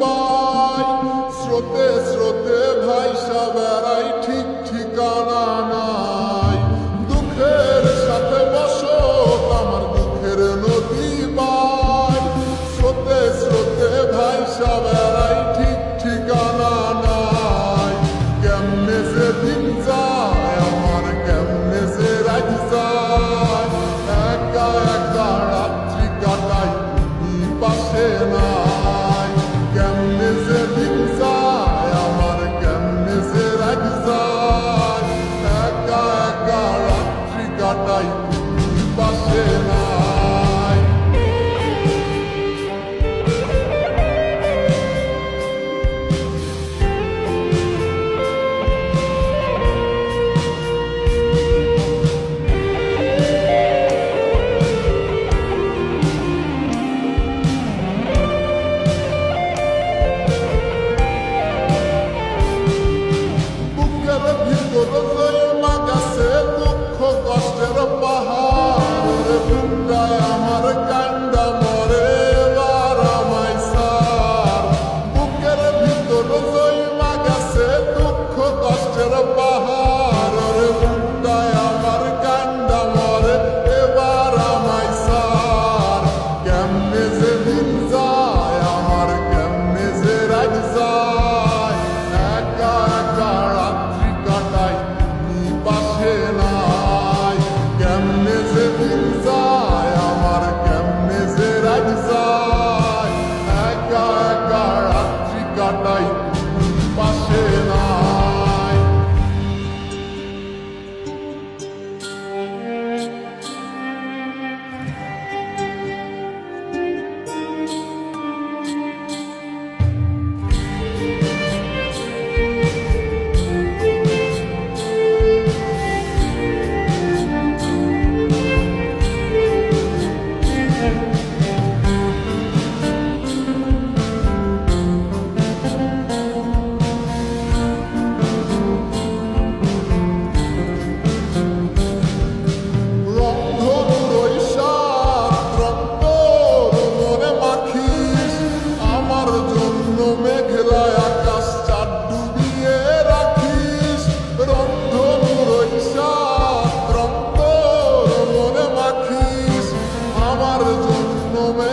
By স্রোতে স্রোতে ভাইসা বেড়া Você.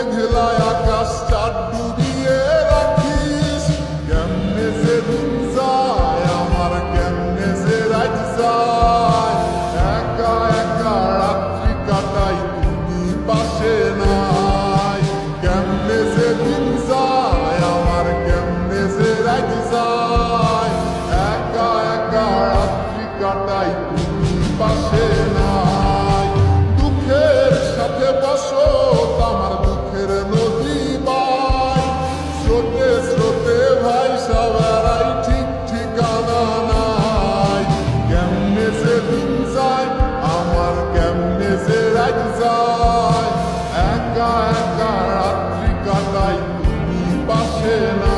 মেঘলায় আকাশ চার ডুবিয়ে রাখিস। কেমনে যে দিন যায়, আমার কেমনে যে রাত যায়। একা একা রাত্রি কাটাই তুমি পাশে নাই। কেমনে যে দিন যায়, আমার কেমনে যে রাত যায়। একা একা রাত্রি কাটাই তুমি পাশে başıma